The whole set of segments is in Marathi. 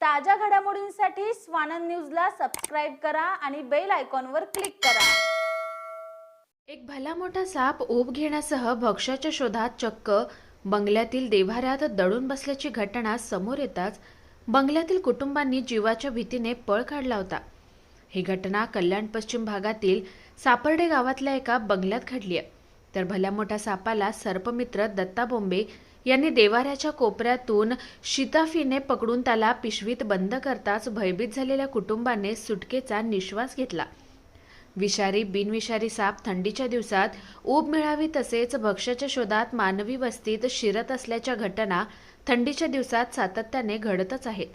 ताज्या घडामोडींसाठी स्वानंद न्यूजला सबस्क्राईब करा आणि बेल आयकॉनवर क्लिक करा. एक भला मोठा साप ओप घेण्यासह भक्ष्याच्या शोधात चक्क बंगल्यातील देव्हाऱ्यात दडून बसल्याची घटना समोर येताच बंगल्यातील कुटुंबांनी जीवाच्या भीतीने पळ काढला होता. ही घटना कल्याण पश्चिम भागातील सापर्डे गावातल्या एका बंगल्यात घडली आहे. तर भल्या मोठ्या सापाला सर्पमित्र दत्ता बोंबे यांनी देवाऱ्याच्या कोपऱ्यातून शिताफीने पकडून त्याला पिशवीत बंद करताच भयभीत झालेल्या कुटुंबाने सुटकेचा निश्वास घेतला. विषारी बिनविषारी साप थंडीच्या दिवसात ऊब मिळावी तसेच भक्ष्याच्या शोधात मानवी वस्तीत शिरत असल्याच्या घटना थंडीच्या दिवसात सातत्याने घडतच आहेत.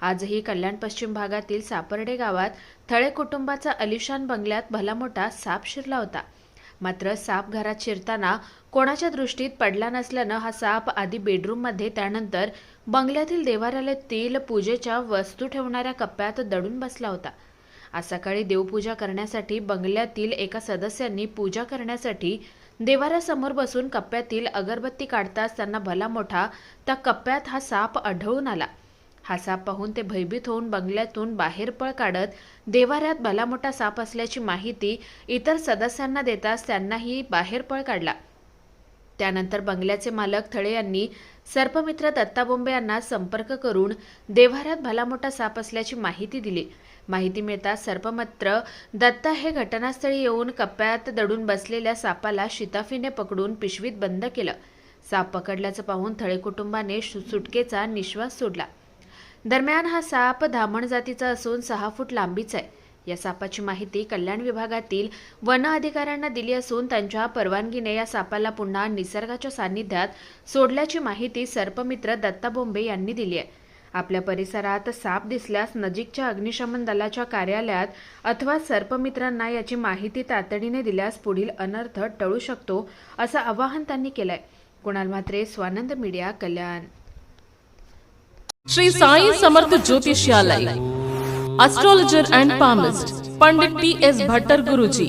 आजही कल्याण पश्चिम भागातील सापर्डे गावात थळे कुटुंबाचा अलिशान बंगल्यात भला मोठा साप शिरला होता. मात्र साप घरात शिरताना कोणाच्या दृष्टीत पडला नसल्यानं हा साप आधी बेडरूममध्ये त्यानंतर बंगल्यातील देवाऱ्यातील पूजेच्या वस्तू ठेवणाऱ्या कप्प्यात दडून बसला होता. आज सकाळी देवपूजा करण्यासाठी बंगल्यातील एका सदस्यांनी पूजा करण्यासाठी देवाऱ्यासमोर बसून कप्प्यातील अगरबत्ती काढताच त्यांना भला मोठा त्या कप्प्यात हा साप आढळून आला. हा साप पाहून ते भयभीत होऊन बंगल्यातून बाहेर पळ काढत देवाऱ्यात भला मोठा साप असल्याची माहिती इतर सदस्यांना देताच त्यांनाही बाहेर पळ काढला. त्यानंतर बंगल्याचे मालक थळे यांनी सर्पमित्र दत्ता बोंबे यांना संपर्क करून देव्हाऱ्यात भला मोठा साप असल्याची माहिती दिली. माहिती मिळताच सर्पमित्र दत्ता हे घटनास्थळी येऊन कप्प्यात दडून बसलेल्या सापाला शिताफीने पकडून पिशवीत बंद केलं. साप पकडल्याचं पाहून थळे कुटुंबाने शु- सुटकेचा निश्वास सोडला. दरम्यान हा साप धामण जातीचा असून सहा फूट लांबीचा आहे. या सापाची माहिती कल्याण विभागातील वन अधिकाऱ्यांना दिली असून त्यांच्या परवानगीने या सापाला पुन्हा निसर्गाच्या सान्निध्यात सोडल्याची माहिती सर्पमित्र दत्ता बोंबे यांनी दिली आहे. आपल्या परिसरात साप दिसल्यास नजीकच्या अग्निशमन दलाच्या कार्यालयात अथवा सर्पमित्रांना याची माहिती तातडीने दिल्यास पुढील अनर्थ टळू शकतो असं आवाहन त्यांनी केलंय. Kunal Mhatre Swanand media Kalyan. Shri Sai Samarth ज्योतिष्यालय astrologer and palmist Pandit T S Bhattar Guruji